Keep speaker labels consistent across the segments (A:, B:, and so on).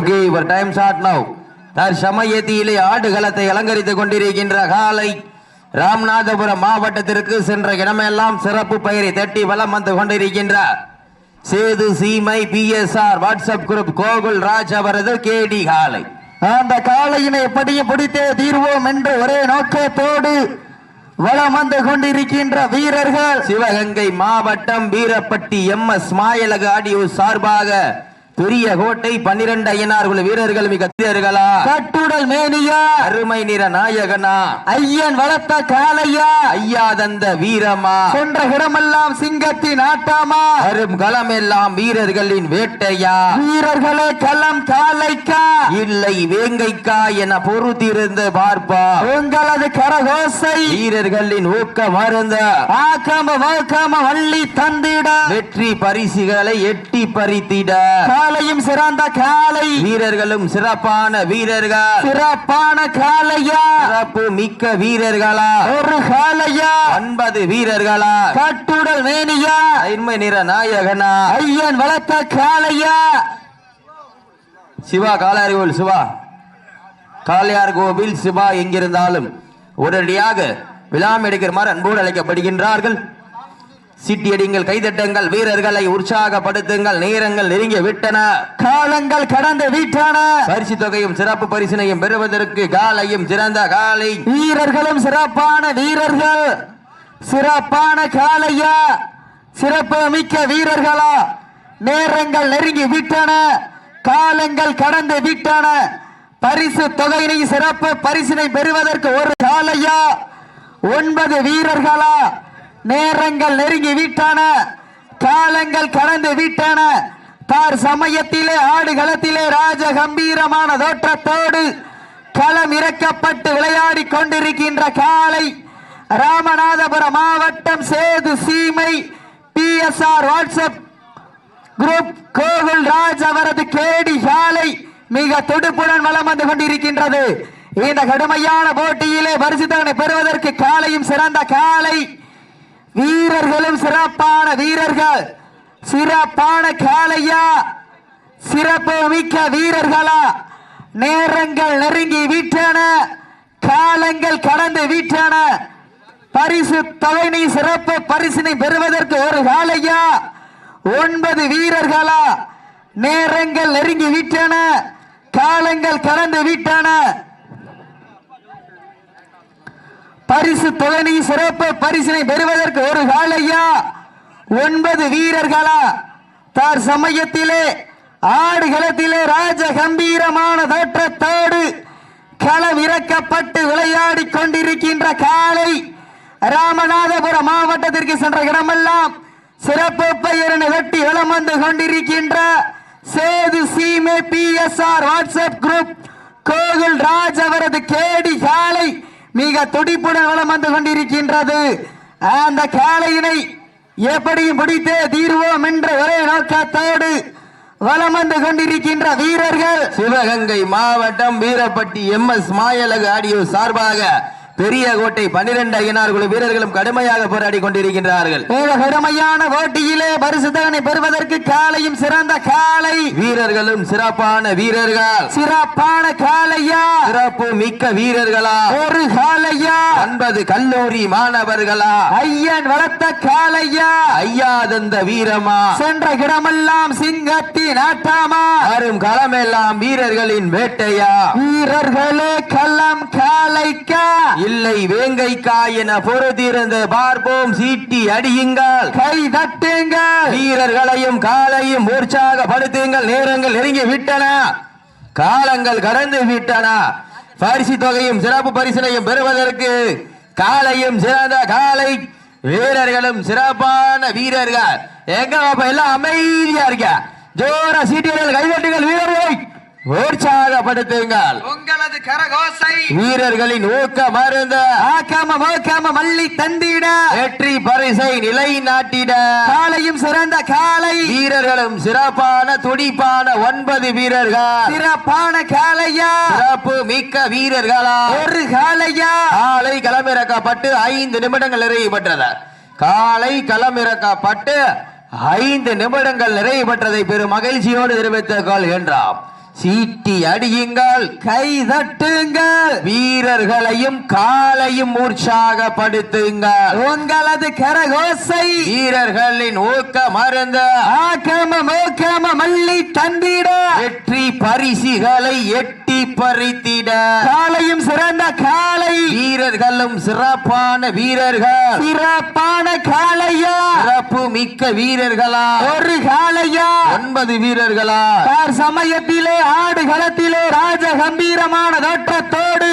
A: Okay ஒரு time shot now தற்சமயத்திலே ஆடுகளத்தை அலங்கரித்துக் கொண்டிருக்கின்ற காலை ராமநாதபுரம் மாவட்டத்திற்கு சென்ற இடமெல்லாம் சிறப்பு பெயரை தட்டி வலம் வந்து கொண்டிருக்கின்ற Sethu Seemai PSR WhatsApp group Gokul Raj அவரது கேடி காலை.
B: அந்த காளையினை எப்படியும் பிடித்தே தீர்வோம் என்று ஒரே நோக்கத்தோடு வலம் வந்து கொண்டிருக்கின்ற வீரர்கள்.
A: சிவகங்கை மாவட்டம் Veerapatti M S Mayalagu audio சார்பாக பெரிய கோட்டை பன்னிரண்டு ஐயனார் குழு வீரர்கள் மிக வீரர்களா
B: கட்டுடல் மேனியா?
A: அருமை நிற நாயகனா?
B: ஐயன் வளர்த்த காளையா?
A: ஐயா தந்த வீரமா?
B: சென்ற இடமெல்லாம் சிங்கத்தின் ஆட்டாமா?
A: வரும் களமெல்லாம் வீரர்களின் வேட்டையா?
B: வீரர்களே களம் காளைக்கா?
A: இல்லை வேங்கைக்கா என பொறுத்திருந்து பார்ப்பா.
B: உங்களது கரகோசை
A: வீரர்களின் ஊக்க மருந்த.
B: ஆக்காம வாக்காம வள்ளி தந்திட.
A: வெற்றி பரிசுகளை எட்டி பறித்திட.
B: காளையும் சிறந்த காளை
A: வீரர்களும் சிறப்பான வீரர்கள்.
B: சிறப்பான காளையா
A: சிறப்பு மிக்க வீரர்களா?
B: ஒரு காளையா
A: ஒன்பது வீரர்களா?
B: கட்டுடல் மேனியா?
A: அருமை நிற நாயகனா?
B: ஐயன் வளர்த்த காளையா
A: சிவா காலாரி கோவில் சிவா. காளையார் கோவில் சிவா எங்கிருந்தாலும் உடனடியாக விழாம் எடுக்குமாறு அன்போடு அழைக்கப்படுகின்றார்கள். சிட்டியடிங்கள் கைதட்டுங்கள் வீரர்களை உற்சாகப்படுத்துங்கள் நேரங்கள் நெருங்கி விட்டன.
B: காலங்கள் கடந்து விட்டன.
A: பரிசு தொகையும் சிறப்பு பரிசினையும் பெறுவதற்கு காலையும் சிறந்த காலை.
B: வீரர்களும் சிறப்பான வீரர்கள். சிறப்பான காளையா சிறப்பு மிக்க வீரர்களா? நேரங்கள் நெருங்கி விட்டன. காலங்கள் கடந்து விட்டன. பரிசு தொகையினை சிறப்பு பரிசினை பெறுவதற்கு ஒரு காளையா ஒன்பது வீரர்களா? நேரங்கள் நெருங்கி விட்டன. காலங்கள் கடந்து விட்டன. தார் சமயத்திலே ஆடுகளத்திலே ராஜ கம்பீரமான தோற்றத்தோடு களம் இறக்கப்பட்டு விளையாடி கொண்டிருக்கின்ற காலை ராமநாதபுரம் மாவட்டம் Sethu Seemai PSR WhatsApp group Gokul Raj அவரது கேடி காலை மிக துடுப்புடன் வலம் வந்து கொண்டிருக்கின்றது. இந்த கடுமையான போட்டியிலே பரிசுத்தவனை பெறுவதற்கு காலையும் சிறந்த காலை. வீரர்களும் சிறப்பான வீரர்கள். சிறப்பான காலையா சிறப்பு மிக்க வீரர்களா. நேரங்கள் நெருங்கி விட்டன. காலங்கள் கடந்து விட்டன. பரிசு தொகையினை சிறப்பு பரிசினை பெறுவதற்கு ஒரு காலையா ஒன்பது வீரர்களா. நேரங்கள் நெருங்கி விட்டன. காலங்கள் கடந்து விட்டன. பரிசு தொகையினை சிறப்பு பரிசினை பெறுவதற்கு ஒரு காலையா? ஒன்பது வீரர்களா? தார் சமயத்திலே ஆடுகளத்திலே ராஜ கம்பீரமான தோற்றத்தோடு களம் இறக்கப்பட்டு விளையாடி கொண்டிருக்கின்ற காலை ராமநாதபுரம் மாவட்டத்திற்கு சென்ற இடமெல்லாம் சிறப்பு பெயரினை வெட்டி வலம் வந்து கொண்டிருக்கின்ற Sethu Seemai P S R WhatsApp group Gokul Raj அவரது கேடி காலை மிக துடிப்புடன் வளம் வந்து கொண்டிருக்கின்றது. அந்த காளையினை எப்படியும் பிடித்தே தீர்வோம் என்ற ஒரே நோக்கத்தோடு வலம் வந்து கொண்டிருக்கின்ற வீரர்கள்.
A: சிவகங்கை மாவட்டம் Veerapatti M S Mayalagu audio சார்பாக பெரிய கோட்டை பன்னிரண்டு ஐயனார் குழு வீரர்களும் கடுமையாக போராடி கொண்டிருக்கின்றார்கள்.
B: கடுமையான போட்டியிலே பரிசுத்தகனை பெறுவதற்கு காலையும் சிறந்த காலை.
A: வீரர்களும் சிறப்பான வீரர்கள்.
B: சிறப்பான காளையா
A: சிறப்பு மிக்க வீரர்களா?
B: ஒரு காளையா
A: ஒன்பது கல்லூரி மாணவர்களா?
B: ஐயன் வளர்த்த காளையா
A: ஐயா தந்த வீரமா?
B: சென்ற இடமெல்லாம் சிங்கத்தின் ஆட்டாமா
A: வரும் களமெல்லாம் வீரர்களின் வேட்டையா?
B: வீரர்களே களம் காளைக்கா
A: இல்லை வேங்கைக்கா என பொறுத்திருந்து பார்ப்போம். சீட்டி அடியுங்கள்.
B: கை தட்டுங்கள்.
A: வீரர்களையும் காலையும் உற்சாகப்படுத்துங்கள். நேரங்கள் நெருங்கி விட்டன. காலங்கள் கடந்து விட்டன. பரிசு தொகையும் சிறப்பு பரிசினையும் பெறுவதற்கு காலையும் சிறந்த காலை வீரர்களும் சிறப்பான வீரர்கள். எங்க பாப்பா? எல்லாம் அமைதியா இருக்க. ஜோர சீட்டியர்கள் கைதட்டுங்கள் வீரர்களை உற்சாகப்படுத்துங்கள்
B: உங்களது கரகோசை
A: வீரர்களின் ஊக்க மருந்த.
B: ஆக்காம மோக்காம மல்லி தந்திட.
A: வெற்றி பரிசை நிலைநாட்டிட
B: காலையும் சிறந்த காலை
A: வீரர்களும் சிறப்பான துடிப்பான ஒன்பது வீரர்கள்.
B: சிறப்பான காளையா.
A: சிறப்பு மிக்க வீரர்களா.
B: ஒரு காளையா.
A: காலை களமிறக்கப்பட்டு ஐந்து நிமிடங்கள் நிறைவு பெற்றது. காலை களமிறக்கப்பட்டு ஐந்து நிமிடங்கள் நிறைவு பெற்றதை பெரும் மகிழ்ச்சியோடு தெரிவித்துக் கொள்கின்றோம். சீட்டி அடியுங்கள்
B: கை தட்டுங்கள்.
A: வீரர்களையும் காலையும் உற்சாகப்படுத்துங்கள்
B: உங்களது கரகோசை.
A: வீரர்களின் ஊக்க மருந்து
B: ஆக்கம மோக்கம மல்லி தந்திட.
A: வெற்றி பரிசுகளை எட்டி பறித்திட.
B: காலையும் சிறந்த காலை.
A: வீரர்களும் சிறப்பான வீரர்கள்.
B: சிறப்பான காளையா
A: சிறப்பு மிக்க வீரர்களா?
B: ஒரு காளையா
A: ஒன்பது வீரர்களா?
B: சமயத்திலே ஆடு களத்திலே ராஜ கம்பீரமான தோற்றத்தோடு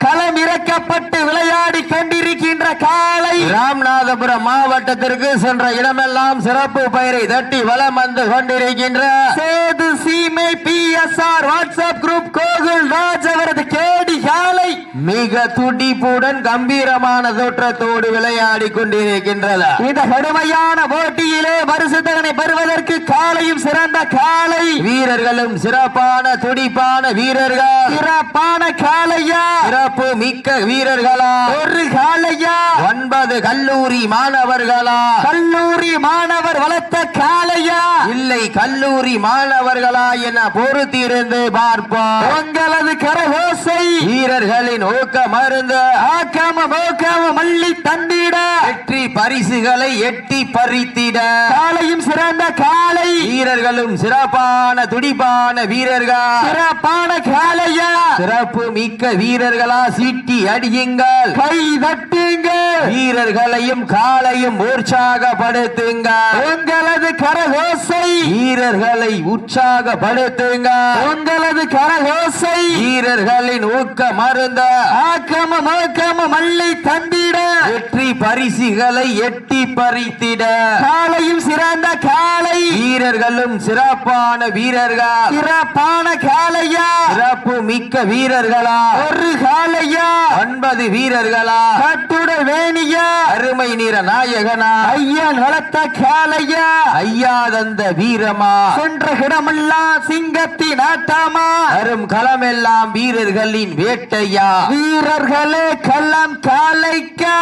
B: களம் இறக்கப்பட்டு விளையாடி கொண்டிருக்கின்ற காளை
A: ராமநாதபுரம் மாவட்டத்திற்கு சென்ற இடமெல்லாம் சிறப்பு பெயரை தட்டி வலம் வந்து கொண்டிருக்கின்ற
B: Sethu Seemai P S R WhatsApp group Gokul Raj அவரது கேடி காளை
A: மிக துடிப்புடன் கம்பீரமான தோற்றத்தோடு விளையாடி கொண்டிருக்கின்றது
B: இந்த கடுமையான போட்டியிலே பரிசுத்தகனை பெறுவதற்கு காளையும் சிறந்த காளை
A: வீரர்களும் சிறப்பான துடிப்பான வீரர்கள்?
B: சிறப்பான காளையா
A: சிறப்பு மிக்க வீரர்களா?
B: ஒரு காளையா
A: ஒன்பது கல்லூரி மாணவர்களா?
B: கல்லூரி மாணவர் வளர்த்த காளையா
A: இல்லை கல்லூரி மாணவர்களா என பொறுத்திருந்து பார்ப்போம்.
B: உங்களது கரகோசை.
A: வீரர்களின் ஊக்க மருந்து.
B: ஆக்காம மோக்காம மல்லி தந்திட.
A: வெற்றி பரிசுகளை எட்டி பறித்திட.
B: காளையும் சிறந்த காளை.
A: வீரர்களும் சிறப்பான துடிப்பான வீரர்கள்.
B: சிறப்பான காளையா.
A: சிறப்பு மிக்க வீரர்களா சீட்டி அடியுங்கள்.
B: கை தட்டுங்கள்.
A: வீரர்களையும் காலையும் உற்சாகப்படுத்துங்கள்.
B: உங்களது கரகோசை.
A: வீரர்களை உற்சாகப்படுத்துங்கள்.
B: உங்களது கரகோசை.
A: வீரர்களின் ஊக்க மருந்த.
B: ஆக்காம மோக்காம மல்லி தந்திட.
A: வெற்றி பரிசுகளை எட்டி பறித்திட.
B: காளையும் சிறந்த காளை.
A: வீரர்களும் சிறப்பான வீரர்கள்.
B: சிறப்பான காளையா.
A: சிறப்பு மிக்க வீரர்களா.
B: ஒரு காளையா.
A: ஒன்பது வீரர்களா.
B: கட்டுட வேணியா.
A: அருமை நிற நாயகனா.
B: ஐயன் வளர்த்த காளையா.
A: ஐயா தந்த வீரமா.
B: சென்ற இடமெல்லாம் சிங்கத்தின் ஆட்டாமா
A: அரும் களமெல்லாம் வீரர்களின் வேட்டையா.
B: வீரர்களே கள்ளம் காளைக்கா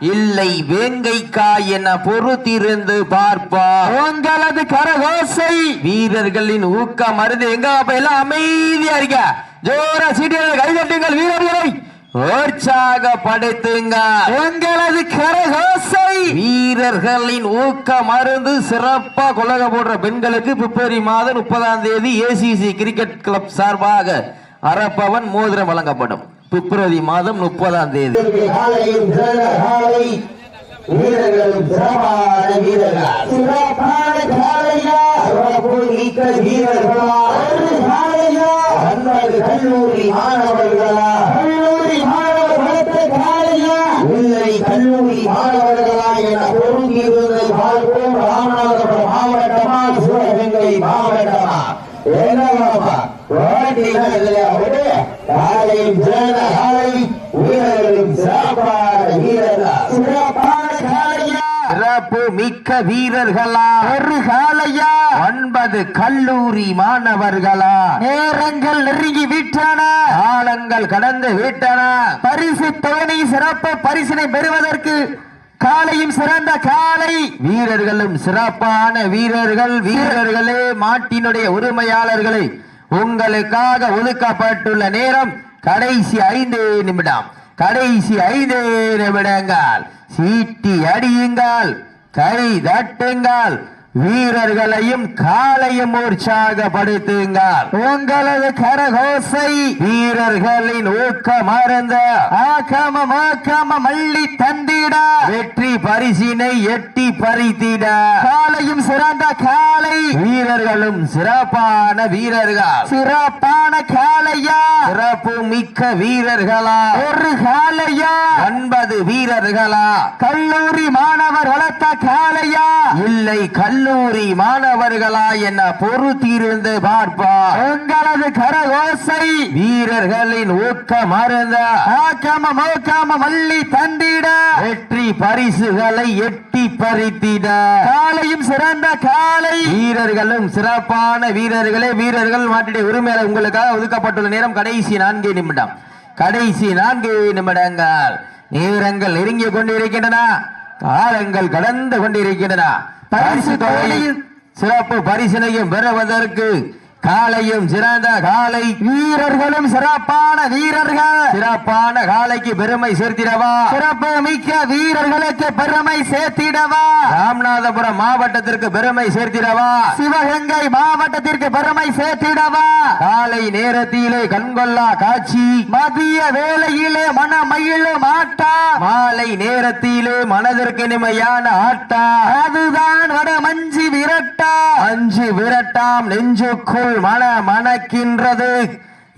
A: இல்லை வேங்கைக்கா என பொறுத்திருந்து பார்ப்பா
B: உங்களது கரகோசை
A: வீரர்களின் ஊக்கம் மருந்து எங்க? அப்ப எல்லாம் அமைதியா இருக்க ஜோரா சீட்டியர்கள் கைதட்டுங்கள் வீரர்களை. உற்சாகப்படுத்துங்க
B: உங்களது கரகோசை.
A: வீரர்களின் ஊக்க மருந்து சிறப்பா கொலக போடுற பெண்களுக்கு பிப்ரவரி மாதம் முப்பதாம் தேதி ஏசிசி கிரிக்கெட் கிளப் சார்பாக அரப்பவன் மோதிரம் வழங்கப்படும். பிப்ரவரி மாதம் முப்பதாம் தேதி.
C: வீரர்களும் சிறப்பான வீரர்கள். சிறப்பான காலையா சிறப்பு மிக்க வீரர்களா? ஒரு காலையா ஒன்பது கல்லூரி மாணவர்களா? கல்லூரி மாணவர் வளர்த்த காலையா இல்லை கல்லூரி மாணவர்களா என பொருந்திருந்து பார்ப்போம் ராமநாதபுரம் மாவட்டமா? சிவகங்கை மாவட்டமா? என்னவாப்பா? காலையும் சிறந்த காலை வீரர்களும் சிறப்பான வீரர்கள் சிறப்பான காலையா
A: சிறப்பு மிக்க வீரர்களா?
B: ஒரு காளையா
A: ஒன்பது கல்லூரி மாணவர்களா?
B: நேரங்கள் நெருங்கி விட்டன.
A: காலங்கள் கடந்து விட்டன.
B: பரிசு தொகை சிறப்பு பரிசினை பெறுவதற்கு காலையும் சிறந்த காலை.
A: வீரர்களும் சிறப்பான வீரர்கள். வீரர்களே மாட்டினுடைய உரிமையாளர்களை உங்களுக்காக ஒதுக்கப்பட்டுள்ள நேரம் கடைசி ஐந்து நிமிடம். கடைசி ஐந்து நிமிடங்கள். சீட்டி அடியுங்கள். கை தட்டுங்கள் வீரர்களையும் காலையும் உற்சாகப்படுத்துங்கள்
B: உங்களது கரகோசை
A: வீரர்களின் ஊக்க மறந்த
B: ஆக்காம மாக்காம மல்லி தந்திட.
A: வெற்றி பரிசினை எட்டி பறித்திட.
B: காலையும் சிறந்த காலை
A: வீரர்களும் சிறப்பான வீரர்கள்.
B: சிறப்பான காளையா.
A: சிறப்பு மிக்க வீரர்களா.
B: ஒரு காளையா.
A: ஒன்பது வீரர்களா.
B: கல்லூரி மாணவர் வளர்த்த காளையா.
A: இல்லை கல்லூரி மாணவர்களா என பொறுத்திருந்து பார்ப்பா.
B: உங்களது கரகோசை
A: வீரர்களின் ஊக்க மறந்த
B: ஆக்காம மோக்காம மல்லி தந்திட.
A: வெற்றி பரிசுகளை எட்டி பறித்திட.
B: காலையும் சிறந்த காலை.
A: வீரர்களும் சிறப்பான வீரர்களே வீரர்கள் மாட்டுடைய உரிமையாளர் உங்களுக்காக ஒதுக்கப்பட்டுள்ள நேரம் கடைசி நான்கு நிமிடம். கடைசி நான்கு நிமிடங்கள். நேரங்கள் நெருங்கி கொண்டிருக்கின்றன. காலங்கள் கடந்து கொண்டிருக்கின்றன. பரிசு தொகையில் சிறப்பு பரிசினையும் பெறுவதற்கு காலையும் சிறந்த காலை
B: வீரர்களும் சிறப்பான வீரர்கள்.
A: சிறப்பான காலைக்கு பெருமை சேர்த்திடவா?
B: சிறப்பு மிக்க வீரர்களுக்கு பெருமை சேர்த்திடவா?
A: ராமநாதபுரம் மாவட்டத்திற்கு பெருமை சேர்த்திடவா?
B: சிவகங்கை மாவட்டத்திற்கு பெருமை சேர்த்திடவா?
A: காலை நேரத்திலே கண்கொள்ளா காட்சி.
B: மதிய வேளையிலே மனமயிலும் ஆட்டா
A: மாலை நேரத்திலே மனதிற்கு இனிமையான ஆட்டா.
B: அதுதான் வட மஞ்சி விரட்டா.
A: அஞ்சு விரட்டாம் நெஞ்சுக்குள் மன மணக்கின்றது.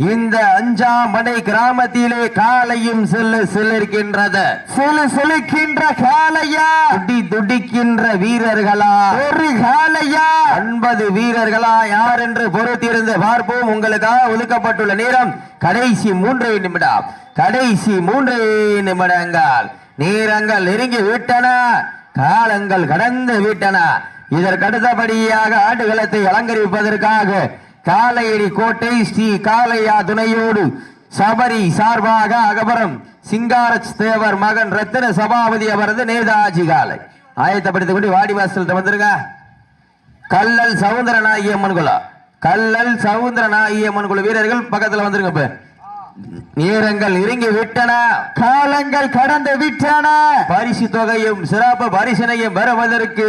A: இந்த அஞ்சாம் மடை கிராமத்திலே காலையும் செல்லு செல்லிருக்கின்றது
B: சிலு சிலுக்கின்ற காளையா?
A: துடி துடிக்கின்ற வீரர்களா?
B: ஒரு காளையா?
A: ஒன்பது வீரர்களா? யார் என்று பொறுத்திருந்து பார்ப்போம். உங்களுக்காக ஒதுக்கப்பட்டுள்ள நேரம் கடைசி மூன்றே நிமிடம். கடைசி மூன்றே நிமிடங்கள். நேரங்கள் நெருங்கி விட்டன. காலங்கள் கடந்து விட்டன. இதற்கடுத்தபடியாக ஆடுகளத்தை அலங்கரிப்பதற்காக காலையடி கோட்டை ஸ்ரீ காளையா துணையோடு சபரி சார்பாக அகபரம் சிங்காரச் தேவர் மகன் ரத்தின சபாபதி அவரது நேதாஜி காலை. ஆயத்தப்படுத்திக் கொண்டு வாடிவாசல் வந்துருங்க. கல்லல் சவுந்தரநாயகி அம்மன் குலா. கல்லல் சவுந்தரநாயகி அம்மன் குழு வீரர்கள் பக்கத்துல வந்துருங்க இப்ப. நேரங்கள் இறங்கி விட்டன.
B: காலங்கள் கடந்து விட்டன.
A: பரிசு தொகையும் சிறப்பு பரிசனையும் பெறுவதற்கு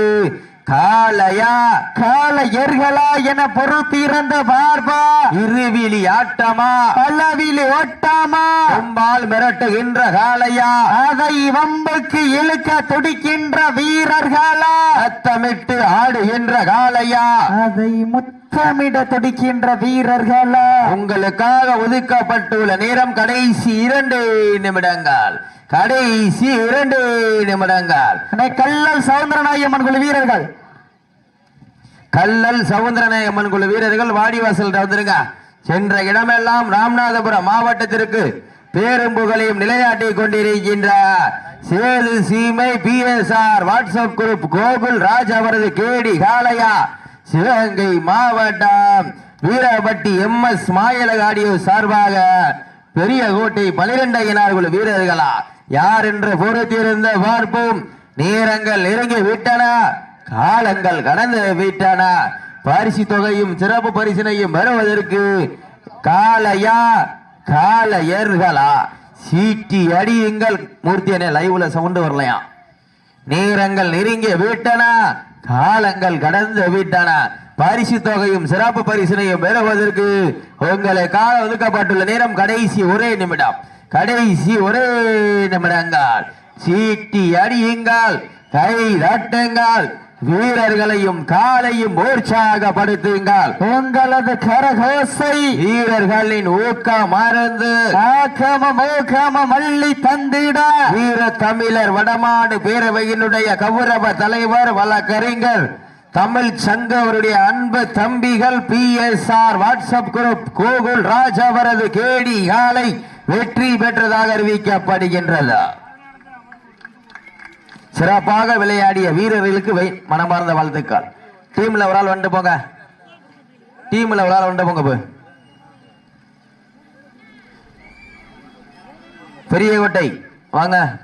A: காலையா
B: கால எர்களா என பொறுத்திருந்த பார்பா
A: இருவிழி ஆட்டமா?
B: பல்லவிலே ஒட்டாமா?
A: கொம்பால் மிரட்டுகின்ற காலையா
B: அதை வம்புக்கு இழுக்க துடிக்கின்ற வீரர்களா?
A: சத்தமிட்டு ஆடுகின்ற காலையா
B: அதை முத்தமிட துடிக்கின்ற வீரர்களா?
A: உங்களுக்காக ஒதுக்கப்பட்டுள்ள நேரம் கடைசி இரண்டு நிமிடங்கள். கடைசி இரண்டு நிமிடங்கள்.
B: கல்லல் சவுந்தரநாயம்மன் குழு வீரர்கள்.
A: கல்லல் சவுந்தரநாயம்மன் குழு வீரர்கள் வாடிவாசல் வந்துருங்க. சென்ற இடமெல்லாம் ராமநாதபுரம் மாவட்டத்திற்கு பேரும் புகழையும் நிலையாட்டி கொண்டிருக்கின்ற Sethu Seemai P S R WhatsApp group Gokul Raj அவரது கேடி காளையா சிவகங்கை மாவட்டம் வீரபட்டி எம் எஸ் மாயலகாடியோ சார்பாக பெரிய கோட்டை பனிரெண்டையினார் குழு வீரர்களா யார் என்று பொறுத்திருந்த பார்ப்போம் நேரங்கள் நெருங்கி விட்டன. காலங்கள் கடந்து விட்டன. பரிசு தொகையும் சிறப்பு பரிசினையும் பெறுவதற்கு காலையா? காலையர்களா? சீட்டி அடியுங்கள் மூர்த்தியனே லைவ்ல சவுண்டு வரலையா? நேரங்கள் நெருங்கி விட்டன. காலங்கள் கடந்து விட்டன. பரிசு தொகையும் சிறப்பு பரிசினையும் பெறுவதற்கு உங்களுக்காக ஒதுக்கப்பட்டுள்ள நேரம் கடைசி ஒரே நிமிடம். கடைசி ஒரே நிமிடங்கள். சீட்டி அடியுங்கள் கை தட்டுங்கள் வீரர்களையும் காலையும் உற்சாகப்படுத்துங்கள்.
B: உங்களது கரகோசை
A: வீரர்களின் ஊக்கம் மறந்து
B: ஆக்கம மோகம மல்லி தந்திட.
A: வீர தமிழர் வடமாடு பேரவையினுடைய கௌரவ தலைவர் வழக்கறிஞர் தமிழ் சங்கவருடைய அன்பு தம்பிகள் P S R WhatsApp group Gokul Raj அவரது கேடி காலை வெற்றி பெற்றதாக அறிவிக்கப்படுகின்றது. சிறப்பாக விளையாடிய வீரர்களுக்கு மனமார்ந்த வாழ்த்துக்கள். டீம்ல ஒரு ஆள் வந்துட்டு போங்க. டீம்ல ஒரு ஆள் வந்துட்டு போங்க போய் பெரிய கோட்டை வாங்க.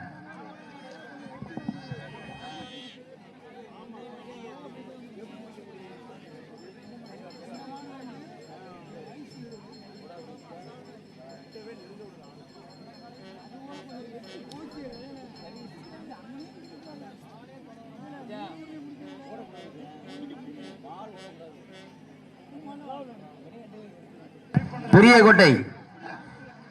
A: பெரிய கோட்டை